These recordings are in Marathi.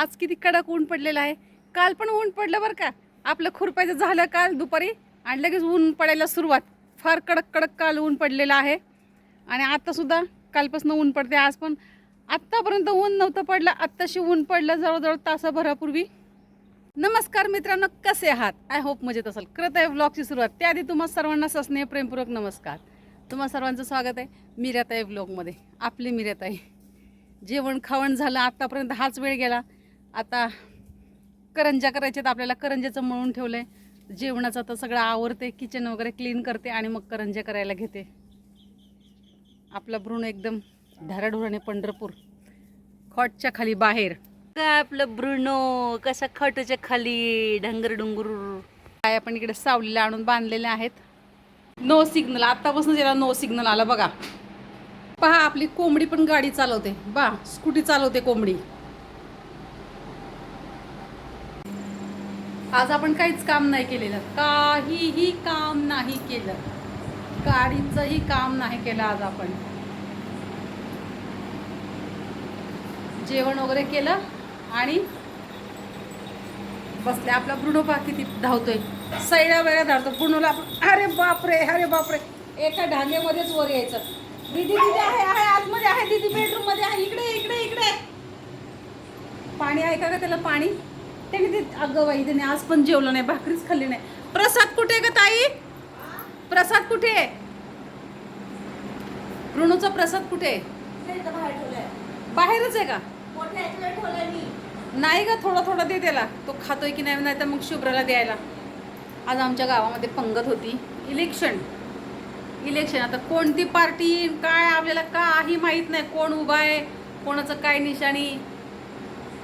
आज किती कडक ऊन पडलेलं आहे. काल पण ऊन पडलं बरं का. आपलं खुरपायचं झालं काल दुपारी आणि लगेच ऊन पडायला सुरुवात. फार कडक कडक काल ऊन पडलेलं आहे. आणि आत्तासुद्धा कालपासून ऊन पडते आज पण. आत्तापर्यंत ऊन नव्हतं पडलं आत्ताशी ऊन पडलं जवळजवळ तासाभरापूर्वी. नमस्कार मित्रांनो कसे आहात? आय होप मजेत असाल. करत आहे व्लॉगची सुरुवात. त्याआधी तुम्हा सर्वांना सस्नेह प्रेमपूर्वक नमस्कार. तुम्हा सर्वांचं स्वागत आहे मिराताई व्लॉगमध्ये आपली मिराताई. जेवण खावण झालं आत्तापर्यंत हाच वेळ गेला. आता करंजा करायच्यात आपल्याला करंजाचं मळून ठेवलं आहे जेवणाचं आता सगळं आवरते किचन वगैरे क्लीन करते आणि मग करंजा करायला घेते. आपला भ्रूण एकदम धाराढोराने पंढरपूर. खॉटच्या खाली बाहेर. काय आपलं ब्रुनो कशा खटच्या खाली? ढंगर डुंगर. काय आपण इकडे सावलीला आणून बांधलेले आहेत. नो सिग्नल आत्तापासून ज्याला नो सिग्नल आला बघा. पहा आपली कोंबडी पण गाडी चालवते. बा स्कूटी चालवते कोंबडी. आज आपण काहीच काम नाही केलेलं. काहीही काम नाही केलं. गाडीचंही काम नाही केलं आज आपण. जेवण वगैरे केलं आणि बसले. आपला ब्रुनो पा किती धावतोय. सैड्या वेळा धावतो ब्रुनोला आपण अरे बापरे अरे बापरे. एका ढांगेमध्येच वर यायचं. दीदी दीदी आहे आहे आतमध्ये आहे. दीदी बेडरूममध्ये आहे. इकडे इकडे इकडे. पाणी आहे का त्याला? पाणी? त्याने ते अगं बाई त्याने आज पण जेवलं नाही भाकरीच खाल्ली नाही. प्रसाद कुठे आहे ग ताई? प्रसाद कुठे आहे? ब्रुनोचा प्रसाद कुठे आहे? बाहेरच आहे का? नाही का थोडा थोडा दे त्याला. तो खातोय की नाही नाही तर मग शुभ्राला द्यायला. आज आमच्या गावामध्ये पंगत होती. इलेक्शन. इलेक्शन. आता कोणती पार्टी काय आपल्याला काही माहीत नाही कोण उभा आहे कोणाचं काय निशाणी.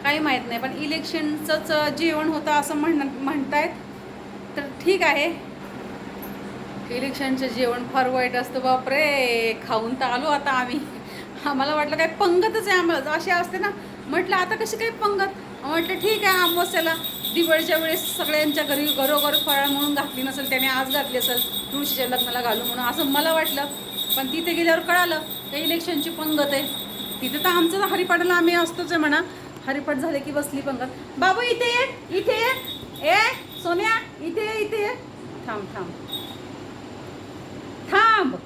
काही माहीत नाही पण इलेक्शनचंच जेवण होतं असं म्हण म्हणतायत. तर ठीक आहे. इलेक्शनचं जेवण फार वाईट असतं बापरे. खाऊन तर आलो आता आम्ही. आम्हाला वाटलं काय पंगतच आहे आम्हाला. असे असते ना. म्हटलं आता कशी काही पंगत? म्हटलं ठीक आहे अमावस्याला. दिवाळीच्या वेळेस सगळ्यांच्या घरी घरोघर फळा म्हणून घातली नसेल त्याने आज घातली असेल तुळशीच्या लग्नाला घालू म्हणून असं मला वाटलं. पण तिथे गेल्यावर कळालं का इलेक्शनची पंगत आहे. तिथे तर आमचं तर हरिपाठाला आम्ही असतोच आहे म्हणा. हरिपाठ झाले की बसली पंगत. बाबू इथे ये इथे ये. ए सोन्या इथे ये इथे ये. थांब थांब. थांब.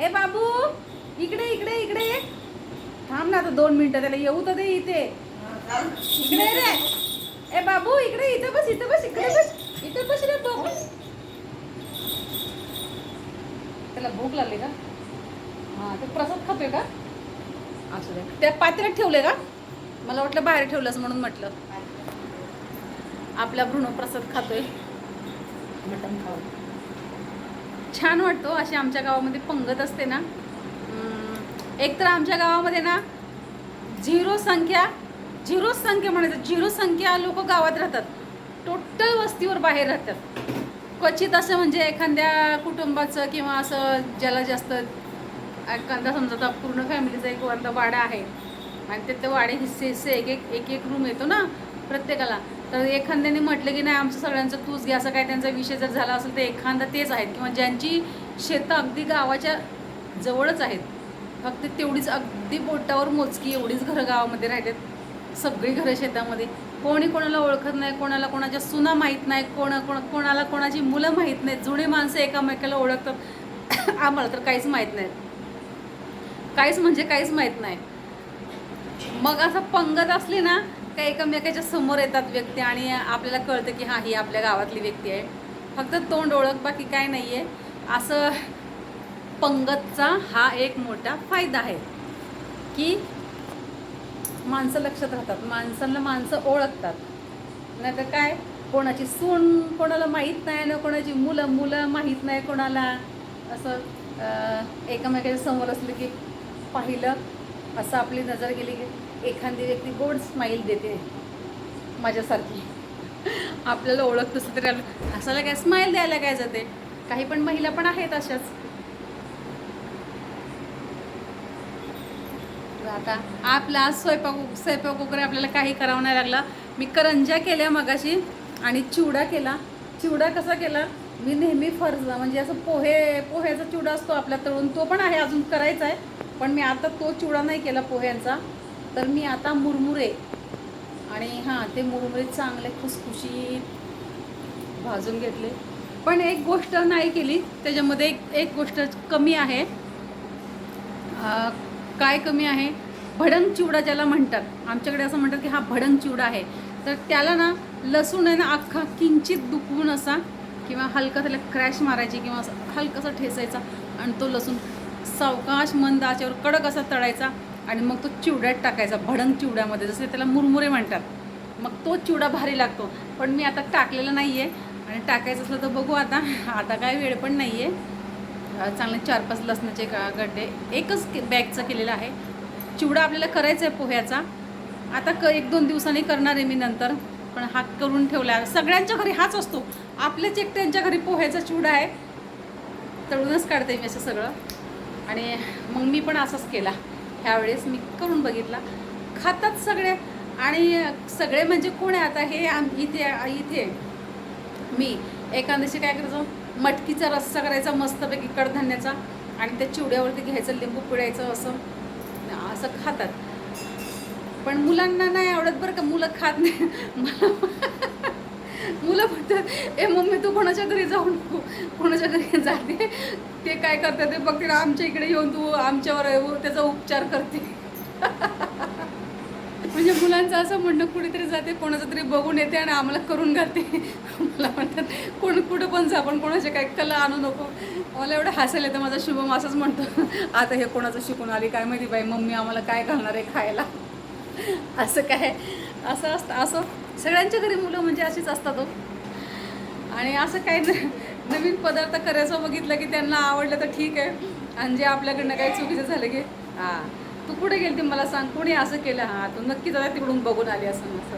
ए बाबू इकडे इकडे इकडे ये. थांब ना आता दोन मिनिटं त्याला येऊ तर दे इथे. इकडे रे. ए बाबू इकडे इथे बस इथे बस इकडे बस. इथे बस रे बाबू. त्याला भूक लागली का? हा ते प्रसाद खातोय का? असू दे. त्या पात्र्यात ठेवले का? मला वाटलं बाहेर ठेवलंस म्हणून म्हटलं. आपला भ्रूण प्रसाद खातोय. मटण खाऊ. छान वाटतो अशी आमच्या गावामध्ये पंगत असते ना. एक तर आमच्या गावामध्ये ना झिरो संख्या झिरो संख्या म्हणायचं झिरो संख्या लोक गावात राहतात. टोटल वस्तीवर बाहेर राहतात. क्वचित असं म्हणजे एखाद्या कुटुंबाचं किंवा असं ज्याला जास्त एखादा समजा आता पूर्ण फॅमिलीचा एक वाडा आहे आणि ते ते वाडे हिस्से हिस्से एक एक एक एक रूम येतो ना प्रत्येकाला. तर एखाद्याने म्हटलं की नाही आमचं सगळ्यांचं तूच घ्या असं काय त्यांचा विषय जर झाला असेल तर एखादा तेच आहेत. किंवा ज्यांची शेतं अगदी गावाच्या जवळच आहेत फक्त तेवढीच अगदी बोटावर मोजकी एवढीच घरं गावामध्ये राहिलेत सगळी घरं शेतामध्ये. कोणी कोणाला ओळखत नाही कोणाला कोणाच्या सुना माहीत नाही कोण कोण कोणाला कोणाची मुलं माहीत नाहीत जुने माणसं एकामेकाला ओळखतात. आम्हाला तर काहीच माहीत नाही. काहीच म्हणजे काहीच माहीत नाही. मग असं पंगत असली ना का एकमेकाच्या समोर येतात व्यक्ती आणि आपल्याला कळतं की हां ही आपल्या गावातली व्यक्ती आहे. फक्त तोंड ओळख बाकी काय नाही आहे असं पंगतचा हा एक मोठा फायदा आहे. की माणसं लक्षात राहतात माणसांना माणसं ओळखतात. नाही तर काय? कोणाची सून कोणाला माहीत नाही ना कोणाची मुलं मुलं माहीत नाही कोणाला. असं एकमेकाच्या समोर असलं की पाहिलं असं आपली नजर गेली की एखादी व्यक्ती गोड स्माईल देते. माझ्यासारखी. आपल्याला ओळख तसं तरी आलं. असायला काय? स्माईल द्यायला काय जाते? काही पण महिला पण आहेत अशाच. आता आपला आज स्वयंपाक स्वयंपाक वगैरे आपल्याला काही करावं नाही लागला. मी करंजा केल्या मगाशी आणि चिवडा केला. चिवडा कसा केला? मी नेहमी फर्ज म्हणजे असं पोहे पोह्याचा चिवडा असतो आपल्या तळून तो पण आहे अजून करायचा आहे. पण मी आता तो चिवडा नाही केला पोह्यांचा. तर मी आता मुरमुरे आणि हां ते मुरमुरे चांगले खुसखुशीत भाजून घेतले. पण एक गोष्ट नाही केली त्याच्यामध्ये एक एक गोष्ट कमी आहे. काय कमी आहे? भडंग चिवडा ज्याला म्हणतात. आमच्याकडे असं म्हणतात की हा भडंग चिवडा आहे. तर त्याला ना लसूण आहे ना अख्खा किंचित दुखवून असा किंवा हलका त्याला क्रॅश मारायची किंवा असं हलकासा ठेसायचा आणि तो लसूण सावकाश मंद आचेवर कडक असा तळायचा. आणि मग तो चिवड्यात टाकायचा भडंग चिवड्यामध्ये जसे त्याला मुरमुरे म्हणतात. मग तो चिवडा भारी लागतो. पण मी आता टाकलेला नाही आहे आणि टाकायचं असलं तर बघू आता. आता काय वेळ पण नाही आहे चांगले चार पाच लसणाचे गा गड्डे एकच के- बॅगचा केलेला आहे. चिवडा आपल्याला करायचा आहे पोह्याचा. आता क एक दोन दिवसांनी करणार आहे मी नंतर. पण हा करून ठेवला. आहे सगळ्यांच्या घरी हाच असतो. आपल्याच एकट्यांच्या घरी पोह्याचा चिवडा आहे. तळूनच काढते मी असं सगळं. आणि मग मी पण असंच केला. ह्यावेळेस मी करून बघितला. खातात सगळे. आणि सगळे म्हणजे कोण आहे आता? हे आम इथे इथे. मी एखाद्याशी काय करायचो मटकीचा रस्सा करायचा मस्तपैकी कडधान्याचा आणि त्या चिवड्यावरती घ्यायचं लिंबू पिळायचं असं. असं खातात. पण मुलांना नाही आवडत बरं का? मुलं खात नाही. मुलं म्हणतात ए मम्मी तू कोणाच्या घरी जाऊ नको कोणाच्या घरी जाते? ते काय करतात ते बघते आमच्या इकडे येऊन तू आमच्यावर त्याचा उपचार करते. म्हणजे मुलांचं असं म्हणणं कुठेतरी जाते कोणाचं तरी बघून येते आणि आम्हाला करून घालते. मला म्हणतात कोण कुठं पण जा पण कोणाचे काय कला आणू नको. मला एवढं हसायला येतं माझा शुभम असंच म्हणतो आता हे कोणाचं शिकून आली काय माहिती बाई मम्मी आम्हाला काय घालणार आहे खायला? असं काय असं असतं असं सगळ्यांच्या घरी मुलं म्हणजे अशीच असतात हो. आणि असं काही न- नवीन पदार्थ करायचं बघितलं की त्यांना आवडलं तर ठीक आहे. आणि जे आपल्याकडनं काही चुकीचं झालं की हां तू कुठे गेली ती मला सांग कोणी असं केलं? हां तू नक्की जरा तिकडून बघून आली असं असं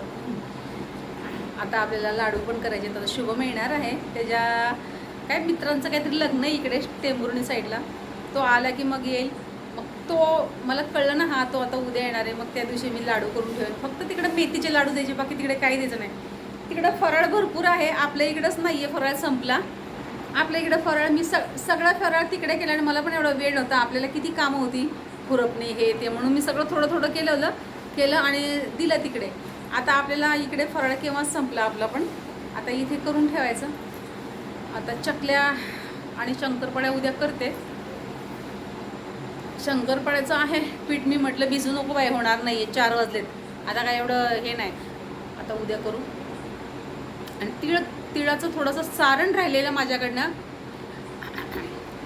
आता आपल्याला लाडू पण करायचे तर शुभम येणार आहे. त्याच्या काय मित्रांचं काहीतरी लग्न आहे इकडे टेंभुर्णी साईडला. तो आला की मग येईल. तो मला कळलं ना हा तो आता उद्या येणार आहे मग त्या दिवशी मी लाडू करून ठेवेन. फक्त तिकडे मेथीचे लाडू द्यायचे बाकी तिकडे काही द्यायचं नाही. तिकडं फराळ भरपूर आहे आपल्या इकडंच नाही आहे फराळ संपला. आपल्या इकडं फराळ मी सग सगळा फराळ तिकडे केला आणि मला पण एवढा वेळ नव्हता. आपल्याला किती कामं होती खुरपणी हे ते म्हणून मी सगळं थोडं थोडं केलं होतं. केलं आणि दिलं तिकडे. आता आपल्याला इकडे फराळ केव्हाच संपला आपला पण? आता इथे करून ठेवायचं. आता चकल्या आणि शंकरपाड्या उद्या करते. शंकरपाड्याचं आहे. पीठ मी म्हटलं भिजू नको बाई होणार नाही आहे चार वाजलेत. आता काय एवढं हे नाही. आता उद्या करू. आणि तिळ तिळाचं थोडंसं सारण राहिलेलं माझ्याकडनं.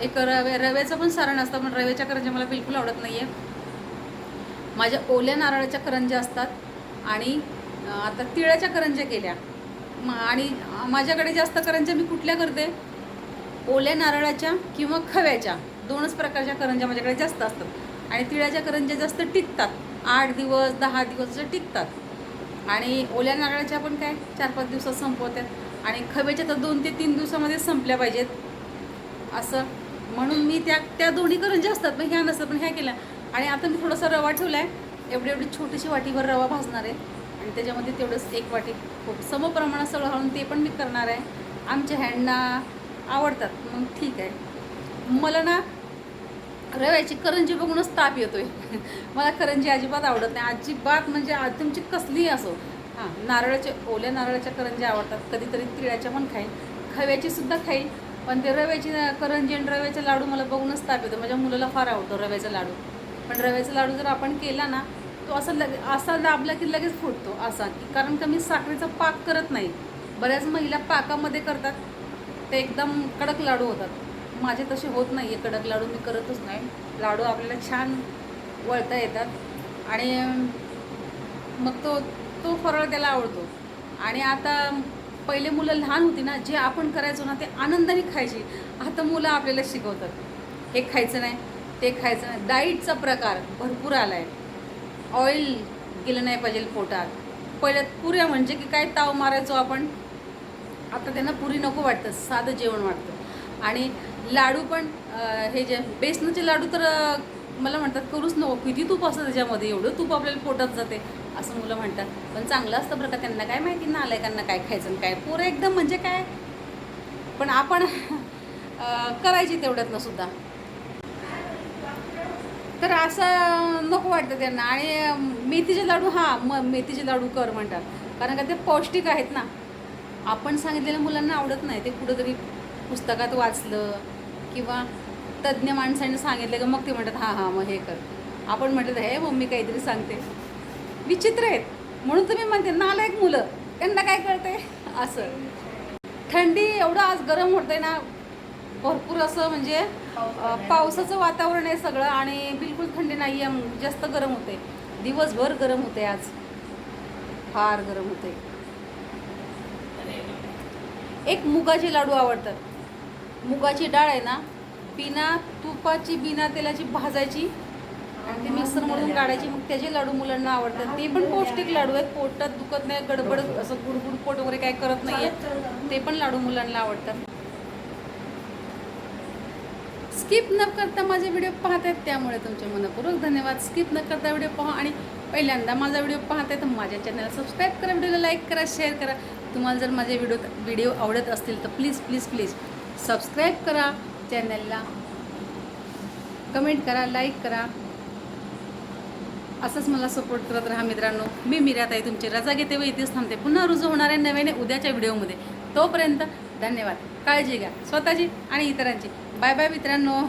एक रव्या रव्याचं पण सारण असतं पण रव्याच्या करंज्या मला बिलकुल आवडत नाही आहे माझ्या ओल्या नारळाच्या करंज्या असतात आणि आता तिळाच्या करंज्या केल्या. आणि माझ्याकडे जास्त करंज्या मी कुठल्या करते? ओल्या नारळाच्या किंवा खव्याच्या. दोनच प्रकारच्या करंज्या माझ्याकडे जास्त असतात. आणि तिळाच्या करंज्या जास्त टिकतात. आठ दिवस दहा दिवस अशा टिकतात. आणि ओल्या नारळाच्या पण काय चार पाच दिवसात संपवतात. आणि खव्याच्या तर दोन ते तीन दिवसामध्ये संपल्या पाहिजेत. असं. म्हणून मी त्या त्या दोन्ही करंज्या असतात पण ह्या नसतात पण ह्या केल्या. आणि आता मी थोडासा रवा ठेवला आहे एवढी एवढी छोटीशी वाटीभर रवा भाजणार आहे. आणि त्याच्यामध्ये तेवढंच एक वाटी खूप समप्रमाणात सगळं घालून ते पण मी करणार आहे. आमच्या हँडना आवडतात. मग ठीक आहे. मला ना रव्याची करंजी बघूनच ताप येतोय. मला करंजी अजिबात आवडत नाही. अजिबात म्हणजे तुमची कसलीही असो. हां नारळाचे ओल्या नारळाच्या करंज्या आवडतात. कधीतरी तिळाच्या पण खाईन. खव्याची सुद्धा खाईन. पण ते रव्याची करंजी आणि रव्याचे लाडू मला बघूनच ताप येतो. माझ्या मुलाला फार आवडतो रव्याचा लाडू. पण रव्याचा लाडू जर आपण केला ना तो असा लगे असा दाबला की लगेच फुटतो असा. की कारण का मी साखरेचा पाक करत नाही. बऱ्याच महिला पाकामध्ये करतात. ते एकदम कडक लाडू होतात. माझे तसे होत नाही आहे कडक लाडू मी करतच नाही. लाडू आपल्याला छान वळता येतात. आणि मग तो तो फरळ त्याला आवडतो. आणि आता पहिले मुलं लहान होती ना जे आपण करायचो ना ते आनंदाने खायची. आता मुलं आपल्याला शिकवतात. हे खायचं नाही ते खायचं नाही. डाईटचा प्रकार भरपूर आला आहे ऑइल गेलं नाही पाहिजे पोटात. पहिल्यात पुऱ्या म्हणजे की काय ताव मारायचो आपण आता त्यांना पुरी नको वाटतं साधं जेवण वाटतं. आणि लाडू पण हे जे बेसनाचे लाडू तर मला म्हणतात करूच नको किती तूप असतं त्याच्यामध्ये एवढं तूप आपल्याला पोटात जाते असं मुलं म्हणतात. पण चांगलं असतं बरं का त्यांना काय माहिती ना आलायकांना काय खायचं आणि काय. पोरं एकदम म्हणजे काय? पण आपण करायची करायची तेवढ्यातनं सुद्धा. तर असं नको वाटतं त्यांना. आणि मेथीचे लाडू हा म मेथीचे लाडू कर म्हणतात. कारण का ते पौष्टिक आहेत ना. आपण सांगितलेल्या मुलांना आवडत नाही. ते कुठंतरी पुस्तकात वाचलं किंवा तज्ज्ञ माणसाने सांगितलं की मग ते म्हणतात हां हां मग हे कर. आपण म्हटलं हे मम्मी काहीतरी सांगते. विचित्र आहेत. म्हणून तुम्ही म्हणते नालायक मुलं त्यांना काय कळते असं. थंडी एवढं आज गरम होतंय ना भरपूर असं म्हणजे पावसाचं वातावरण आहे सगळं आणि बिलकुल थंडी नाही आहे जास्त गरम होते दिवसभर गरम होते आज. फार गरम होते एक मुगाचे लाडू आवडतात. मुगाची डाळ आहे ना बिना तुपाची बिना तेलाची भाजायची आणि ते मिक्सरमधून काढायची. मग त्याचे लाडू मुलांना आवडतात. ते पण पौष्टिक लाडू आहेत. पोटात दुखत नाही गडबड असं गुडगुड पोट वगैरे काय करत नाही ते पण लाडू मुलांना आवडतात. स्किप न करता माझे व्हिडिओ पाहत आहेत त्यामुळे तुमचे मनपूर्वक धन्यवाद. स्किप न करता व्हिडिओ पहा आणि पहिल्यांदा माझा व्हिडिओ पाहत आहे तर माझ्या चॅनलला सबस्क्राईब करा व्हिडिओला लाईक करा शेअर करा. तुम्हाला जर माझे व्हिडिओ व्हिडिओ आवडत असतील तर प्लीज प्लीज प्लीज सबस्क्राईब करा चॅनलला कमेंट करा लाईक करा. असंच मला सपोर्ट करत राहा मित्रांनो. मी मीराताई तुमची रजा घेते व इथेच थांबते. पुन्हा रुजू होणाऱ्या नव्याने उद्याच्या व्हिडिओमध्ये. तोपर्यंत धन्यवाद. काळजी घ्या. स्वतःची आणि इतरांची. बाय बाय मित्रांनो.